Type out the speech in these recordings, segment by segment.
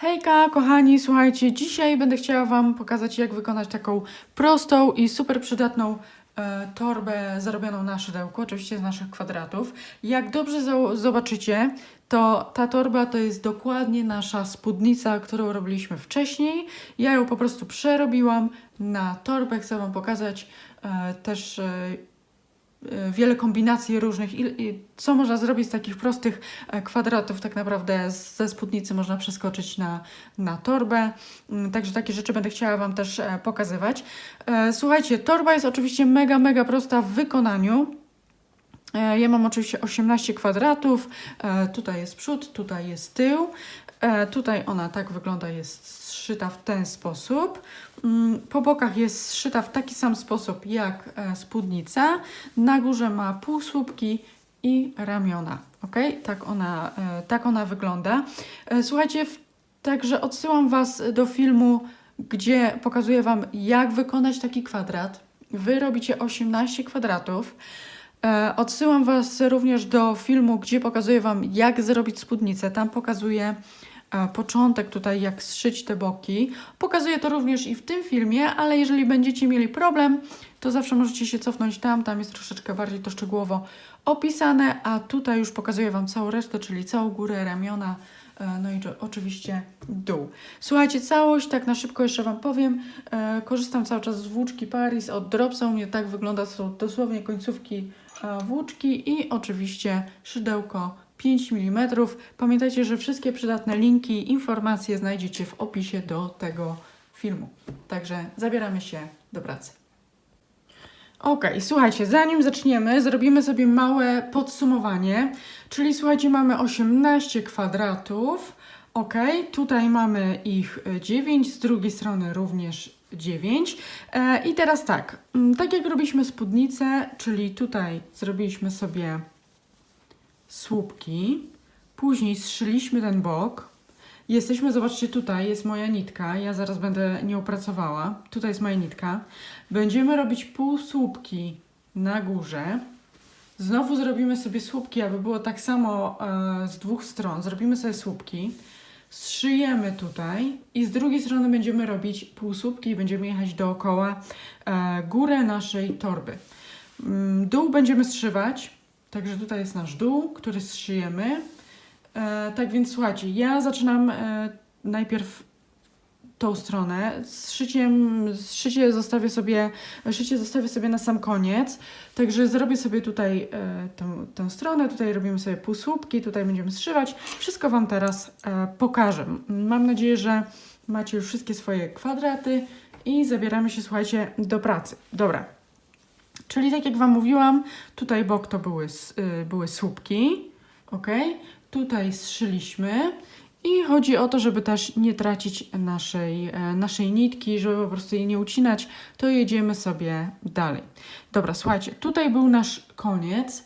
Hejka, kochani, słuchajcie, dzisiaj będę chciała Wam pokazać, jak wykonać taką prostą i super przydatną e, torbę zarobioną na szydełku, oczywiście z naszych kwadratów. Jak dobrze zo- zobaczycie, to ta torba to jest dokładnie nasza spódnica, którą robiliśmy wcześniej. Ja ją po prostu przerobiłam na torbę, chcę Wam pokazać e, też e, wiele kombinacji różnych i, co można zrobić z takich prostych e, kwadratów tak naprawdę ze spódnicy można przeskoczyć na, na torbę. Mm, Także takie rzeczy będę chciała Wam też e, pokazywać. E, Słuchajcie, torba jest oczywiście mega, mega prosta w wykonaniu. Ja mam oczywiście 18 kwadratów. Tutaj jest przód, tutaj jest tył. E, Tutaj ona tak wygląda, jest zszyta w ten sposób. Mm, Po bokach jest zszyta w taki sam sposób jak e, spódnica. Na górze ma półsłupki i ramiona. Ok? Tak ona, e, tak ona wygląda. Słuchajcie, także odsyłam Was do filmu, gdzie pokazuję Wam, jak wykonać taki kwadrat. Wy robicie 18 kwadratów. Odsyłam Was również do filmu, gdzie pokazuję Wam, jak zrobić spódnicę. Tam pokazuję początek tutaj, jak zszyć te boki. Pokazuję to również i w tym filmie, ale jeżeli będziecie mieli problem, to zawsze możecie się cofnąć tam. Tam jest troszeczkę bardziej to szczegółowo opisane, a tutaj już pokazuję Wam całą resztę, czyli całą górę, ramiona, e, no i oczywiście dół. Słuchajcie, całość, tak na szybko jeszcze Wam powiem. E, korzystam cały czas z włóczki Paris od Dropsa. U mnie tak wygląda, są dosłownie końcówki e, włóczki i oczywiście szydełko 5 mm. Pamiętajcie, że wszystkie przydatne linki informacje znajdziecie w opisie do tego filmu. Także zabieramy się do pracy. Ok, słuchajcie, zanim zaczniemy, zrobimy sobie małe podsumowanie. Czyli słuchajcie, mamy 18 kwadratów. Ok, tutaj mamy ich e, 9, z drugiej strony również 9. E, I teraz tak, tak jak robiliśmy spódnicę, czyli tutaj zrobiliśmy sobie słupki, później zszyliśmy ten bok. Jesteśmy, zobaczcie, tutaj jest moja nitka. Ja zaraz będę nią pracowała. Tutaj jest moja nitka. Będziemy robić półsłupki na górze. Znowu zrobimy sobie słupki, aby było tak samo e, z dwóch stron. Zrobimy sobie słupki. Zszyjemy tutaj i z drugiej strony będziemy robić półsłupki i będziemy jechać dookoła e, górę naszej torby. Mm, Dół będziemy zszywać, także tutaj jest nasz dół, który zszyjemy. E, tak więc słuchajcie, ja zaczynam e, najpierw tą stronę. Zszyciem, zszycie zostawię sobie, szycie zostawię sobie na sam koniec. Także zrobię sobie tutaj e, tę, tę stronę, tutaj robimy sobie półsłupki, tutaj będziemy zszywać. Wszystko Wam teraz e, pokażę. Mam nadzieję, że macie już wszystkie swoje kwadraty i zabieramy się, słuchajcie, do pracy. Dobra. Czyli tak jak Wam mówiłam, tutaj bok to były, y, były słupki, ok? Tutaj zszyliśmy i chodzi o to, żeby też nie tracić naszej, e, naszej nitki, żeby po prostu jej nie ucinać, to jedziemy sobie dalej. Dobra, słuchajcie, tutaj był nasz koniec.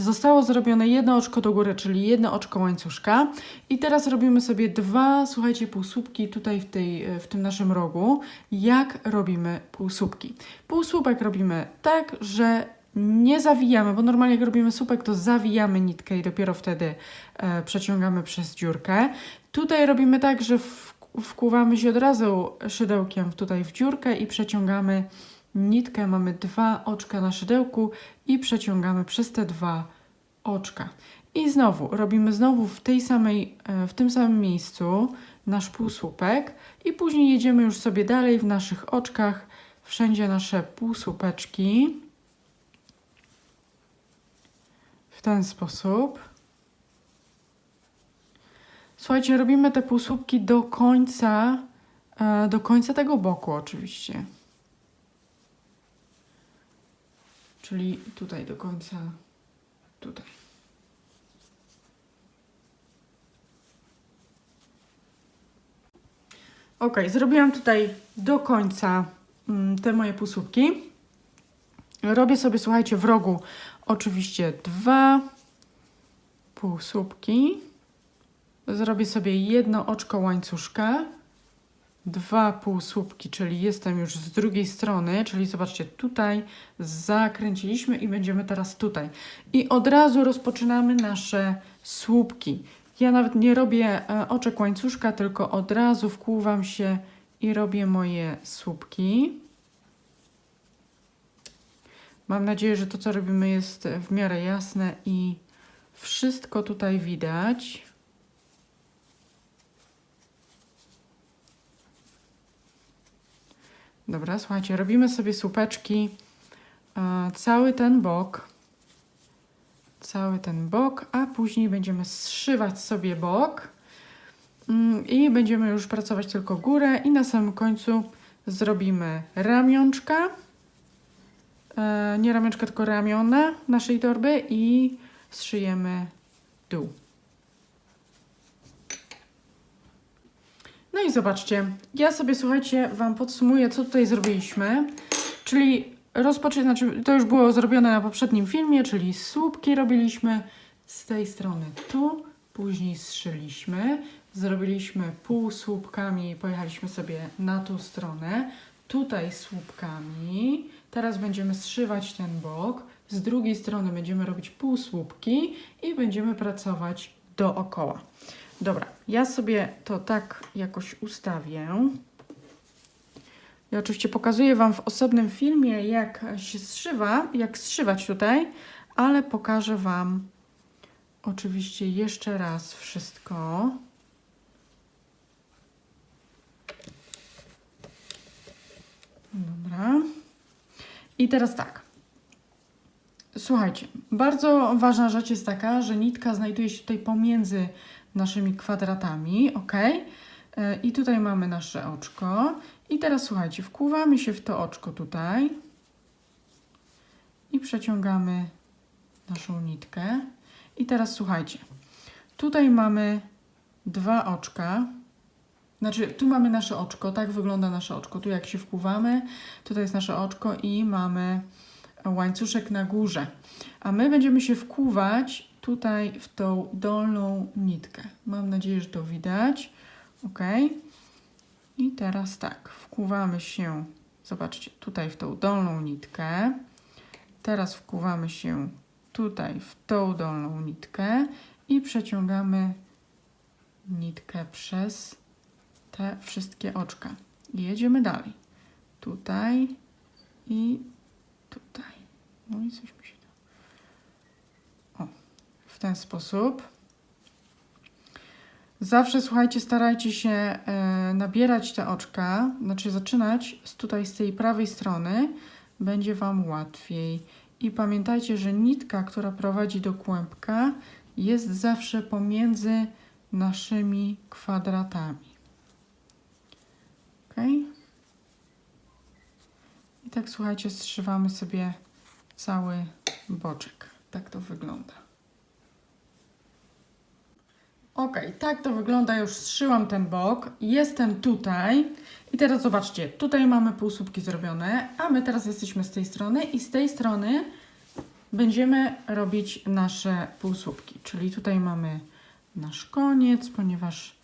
Zostało zrobione jedno oczko do góry, czyli jedno oczko łańcuszka. I teraz robimy sobie dwa, słuchajcie, półsłupki tutaj w, tej, w tym naszym rogu. Jak robimy półsłupki? Półsłupek robimy tak, że nie zawijamy, bo normalnie jak robimy słupek, to zawijamy nitkę i dopiero wtedy e, przeciągamy przez dziurkę. Tutaj robimy tak, że w, wkuwamy się od razu szydełkiem tutaj w dziurkę i przeciągamy nitkę. Mamy dwa oczka na szydełku i przeciągamy przez te dwa oczka. I znowu robimy znowu w tej samej, e, w tym samym miejscu nasz półsłupek i później jedziemy już sobie dalej w naszych oczkach, wszędzie nasze półsłupeczki. W ten sposób. Słuchajcie, robimy te półsłupki do końca, e, do końca tego boku oczywiście. Czyli tutaj do końca, tutaj. Ok, zrobiłam tutaj do końca mm, te moje półsłupki. Robię sobie, słuchajcie, w rogu oczywiście dwa półsłupki. Zrobię sobie jedno oczko łańcuszka, dwa półsłupki, czyli jestem już z drugiej strony, czyli zobaczcie, tutaj zakręciliśmy i będziemy teraz tutaj. I od razu rozpoczynamy nasze słupki. Ja nawet nie robię e, oczek łańcuszka, tylko od razu wkłuwam się i robię moje słupki. Mam nadzieję, że to, co robimy, jest w miarę jasne i wszystko tutaj widać. Dobra, słuchajcie, robimy sobie słupeczki e, cały ten bok. Cały ten bok, a później będziemy zszywać sobie bok. Mm, I będziemy już pracować tylko górę i na samym końcu zrobimy ramionczka. E, nie ramionczka, tylko ramiona naszej torby i zszyjemy dół. No i zobaczcie, ja sobie słuchajcie, Wam podsumuję, co tutaj zrobiliśmy. Czyli rozpoczę, znaczy to już było zrobione na poprzednim filmie, czyli słupki robiliśmy z tej strony tu, później zszyliśmy, zrobiliśmy pół słupkami, pojechaliśmy sobie na tą stronę, tutaj słupkami, teraz będziemy zszywać ten bok, z drugiej strony będziemy robić pół słupki i będziemy pracować dookoła. Dobra, ja sobie to tak jakoś ustawię. Ja oczywiście pokazuję Wam w osobnym filmie, jak się zszywa, jak zszywać tutaj, ale pokażę Wam oczywiście jeszcze raz wszystko. Dobra. I teraz tak. Słuchajcie, bardzo ważna rzecz jest taka, że nitka znajduje się tutaj pomiędzy naszymi kwadratami, ok? E, I tutaj mamy nasze oczko. I teraz słuchajcie, wkłuwamy się w to oczko tutaj i przeciągamy naszą nitkę. I teraz słuchajcie, tutaj mamy dwa oczka. Znaczy, tu mamy nasze oczko, tak wygląda nasze oczko. Tu jak się wkłuwamy, tutaj jest nasze oczko i mamy łańcuszek na górze. A my będziemy się wkłuwać tutaj w tą dolną nitkę. Mam nadzieję, że to widać. Ok. I teraz tak, wkłuwamy się, zobaczcie, tutaj w tą dolną nitkę. Teraz wkłuwamy się tutaj w tą dolną nitkę i przeciągamy nitkę przez te wszystkie oczka. I jedziemy dalej. Tutaj i tutaj. No i coś mi się da. O, w ten sposób. Zawsze słuchajcie, starajcie się e, nabierać te oczka, znaczy zaczynać z tutaj z tej prawej strony, będzie Wam łatwiej. I pamiętajcie, że nitka, która prowadzi do kłębka, jest zawsze pomiędzy naszymi kwadratami. Ok? I tak słuchajcie, zszywamy sobie cały boczek. Tak to wygląda. Ok, tak to wygląda. Już zszyłam ten bok. Jestem tutaj. I teraz zobaczcie, tutaj mamy półsłupki zrobione, a my teraz jesteśmy z tej strony i z tej strony będziemy robić nasze półsłupki. Czyli tutaj mamy nasz koniec, ponieważ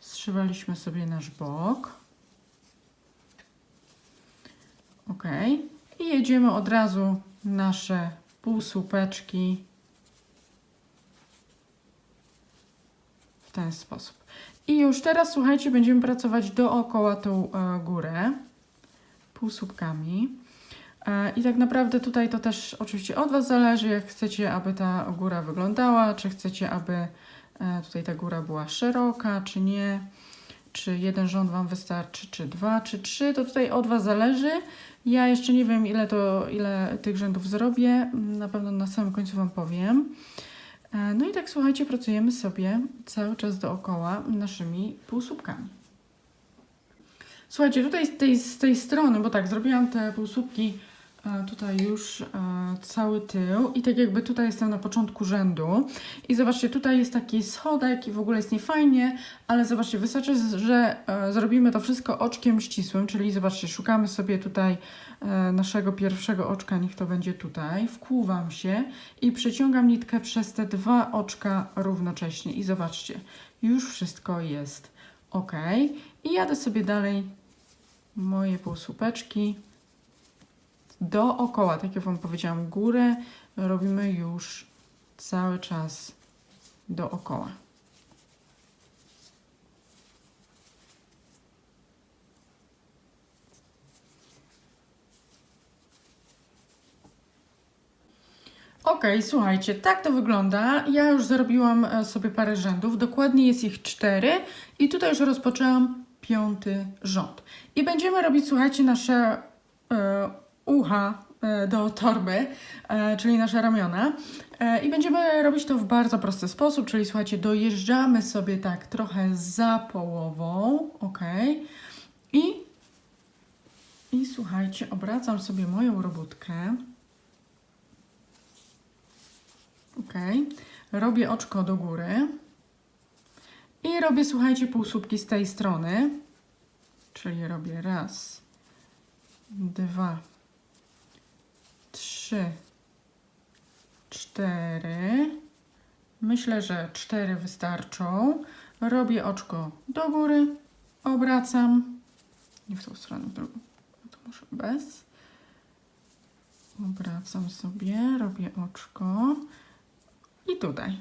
zszywaliśmy sobie nasz bok. Ok. I jedziemy od razu nasze półsłupeczki w ten sposób. I już teraz, słuchajcie, będziemy pracować dookoła tą e, górę półsłupkami. E, I tak naprawdę tutaj to też oczywiście od Was zależy, jak chcecie, aby ta góra wyglądała, czy chcecie, aby e, tutaj ta góra była szeroka, czy nie, czy jeden rząd Wam wystarczy, czy dwa, czy trzy, to tutaj od Was zależy. Ja jeszcze nie wiem, ile, to, ile tych rzędów zrobię, na pewno na samym końcu Wam powiem. E, No i tak słuchajcie, pracujemy sobie cały czas dookoła naszymi półsłupkami. Słuchajcie, tutaj z tej, z tej strony, bo tak, zrobiłam te półsłupki tutaj już e, cały tył. I tak jakby tutaj jestem na początku rzędu. I zobaczcie, tutaj jest taki schodek i w ogóle jest niefajnie, ale zobaczcie, wystarczy, że e, zrobimy to wszystko oczkiem ścisłym, czyli zobaczcie, szukamy sobie tutaj e, naszego pierwszego oczka, niech to będzie tutaj, wkłuwam się i przeciągam nitkę przez te dwa oczka równocześnie. I zobaczcie, już wszystko jest ok. I jadę sobie dalej. Moje półsłupeczki dookoła, tak jak Wam powiedziałam, górę robimy już cały czas dookoła. Ok, słuchajcie, tak to wygląda. Ja już zrobiłam e, sobie parę rzędów, dokładnie jest ich cztery i tutaj już rozpoczęłam piąty rząd. I będziemy robić, słuchajcie, nasze e, ucha e, do torby, e, czyli nasze ramiona. E, I będziemy robić to w bardzo prosty sposób, czyli słuchajcie, dojeżdżamy sobie tak trochę za połową, ok. I, I słuchajcie, obracam sobie moją robótkę. Ok. Robię oczko do góry. I robię, słuchajcie, półsłupki z tej strony. Czyli robię raz, dwa, trzy, cztery. Myślę, że cztery wystarczą. Robię oczko do góry, obracam. Nie w tą stronę, w drugą. No to muszę bez. Obracam sobie, robię oczko. I tutaj,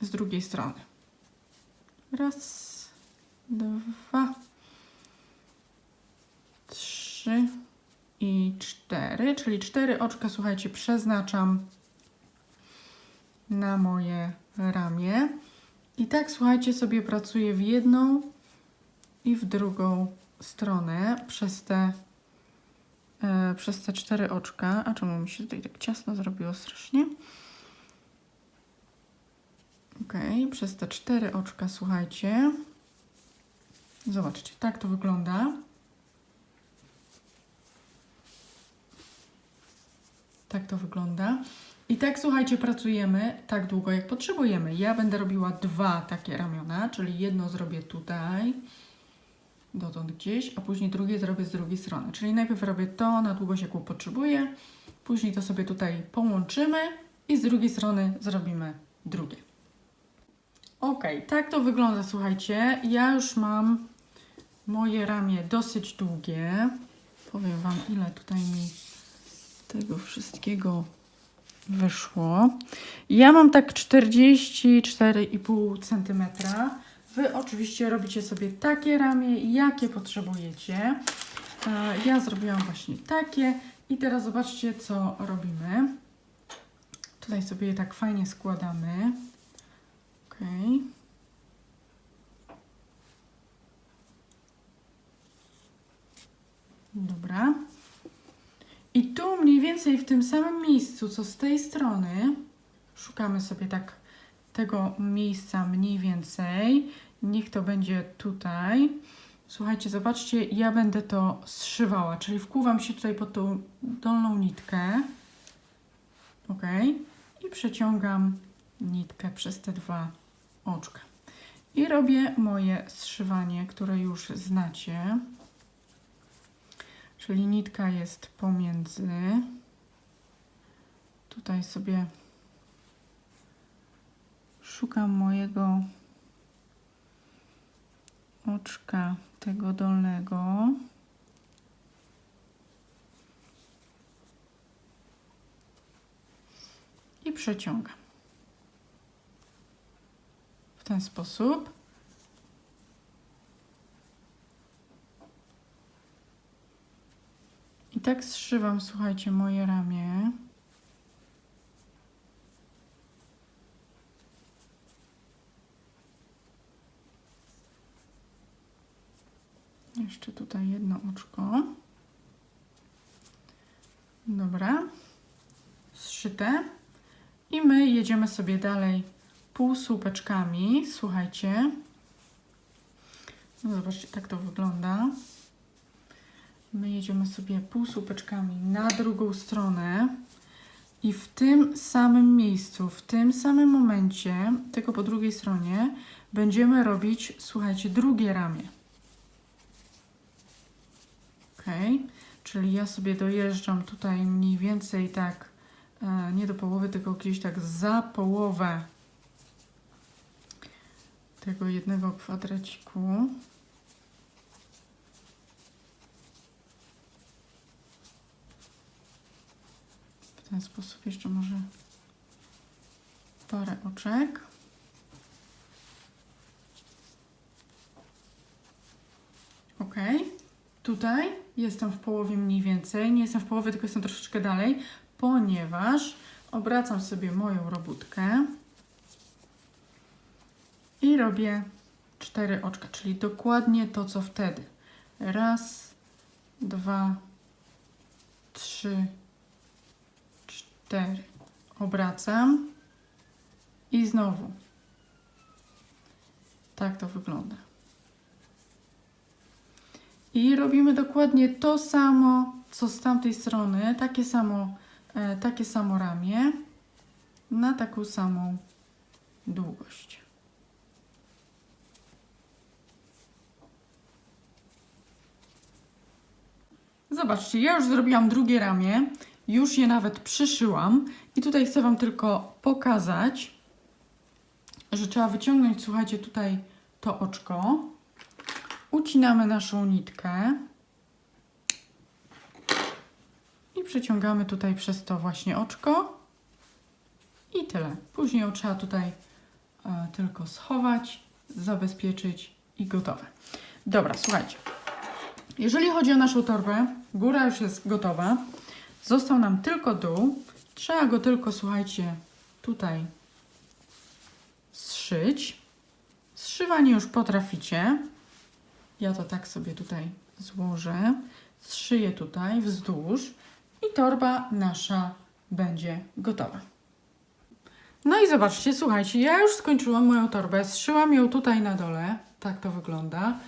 z drugiej strony. Raz, dwa, trzy i cztery, czyli cztery oczka, słuchajcie, przeznaczam na moje ramię. I tak, słuchajcie, sobie pracuję w jedną i w drugą stronę przez te, e, przez te cztery oczka. A czemu mi się tutaj tak ciasno zrobiło strasznie? Ok, przez te cztery oczka, słuchajcie. Zobaczcie, tak to wygląda. Tak to wygląda. I tak, słuchajcie, pracujemy tak długo, jak potrzebujemy. Ja będę robiła dwa takie ramiona, czyli jedno zrobię tutaj, dotąd gdzieś, a później drugie zrobię z drugiej strony. Czyli najpierw robię to na długość, jaką potrzebuję, później to sobie tutaj połączymy i z drugiej strony zrobimy drugie. Ok, tak to wygląda, słuchajcie. Ja już mam moje ramię dosyć długie. Powiem Wam, ile tutaj mi tego wszystkiego wyszło. Ja mam tak 44,5 cm. Wy oczywiście robicie sobie takie ramię, jakie potrzebujecie. E, Ja zrobiłam właśnie takie i teraz zobaczcie, co robimy. Tutaj sobie je tak fajnie składamy. Ok. Dobra. I tu mniej więcej w tym samym miejscu, co z tej strony, szukamy sobie tak tego miejsca mniej więcej. Niech to będzie tutaj. Słuchajcie, zobaczcie, ja będę to zszywała, czyli wkuwam się tutaj pod tą dolną nitkę. Ok. I przeciągam nitkę przez te dwa oczka. I robię moje zszywanie, które już znacie. Czyli nitka jest pomiędzy. Tutaj sobie szukam mojego oczka tego dolnego. I przeciągam. W ten sposób. Tak zszywam, słuchajcie, moje ramię. Jeszcze tutaj jedno oczko. Dobra. Zszyte. I my jedziemy sobie dalej półsłupeczkami. Słuchajcie. No zobaczcie, tak to wygląda. My jedziemy sobie półsłupeczkami na drugą stronę i w tym samym miejscu, w tym samym momencie, tylko po drugiej stronie, będziemy robić, słuchajcie, drugie ramię. Ok, czyli ja sobie dojeżdżam tutaj mniej więcej tak, e, nie do połowy, tylko gdzieś tak za połowę tego jednego kwadraciku. W ten sposób jeszcze może parę oczek. Ok, tutaj jestem w połowie mniej więcej. Nie jestem w połowie, tylko jestem troszeczkę dalej, ponieważ obracam sobie moją robótkę i robię cztery oczka, czyli dokładnie to, co wtedy. Raz, dwa, trzy, cztery. Obracam i znowu. Tak to wygląda. I robimy dokładnie to samo, co z tamtej strony, takie samo, e, takie samo ramię na taką samą długość. Zobaczcie, ja już zrobiłam drugie ramię, już je nawet przyszyłam i tutaj chcę Wam tylko pokazać, że trzeba wyciągnąć, słuchajcie, tutaj to oczko. Ucinamy naszą nitkę i przeciągamy tutaj przez to właśnie oczko i tyle. Później ją trzeba tutaj e, tylko schować, zabezpieczyć i gotowe. Dobra, słuchajcie. Jeżeli chodzi o naszą torbę, góra już jest gotowa. Został nam tylko dół. Trzeba go tylko, słuchajcie, tutaj zszyć. Zszywanie już potraficie. Ja to tak sobie tutaj złożę. Zszyję tutaj wzdłuż i torba nasza będzie gotowa. No i zobaczcie, słuchajcie, ja już skończyłam moją torbę. Zszyłam ją tutaj na dole. Tak to wygląda.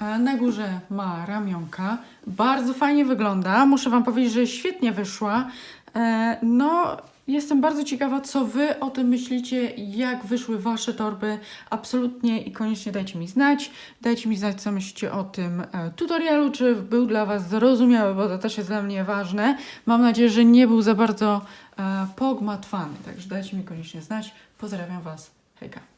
Na górze ma ramionka. Bardzo fajnie wygląda. Muszę Wam powiedzieć, że świetnie wyszła. E, No, jestem bardzo ciekawa, co Wy o tym myślicie, jak wyszły Wasze torby. Absolutnie i koniecznie dajcie mi znać. Dajcie mi znać, co myślicie o tym e, tutorialu, czy był dla Was zrozumiały, bo to też jest dla mnie ważne. Mam nadzieję, że nie był za bardzo e, pogmatwany. Także dajcie mi koniecznie znać. Pozdrawiam Was. Hejka.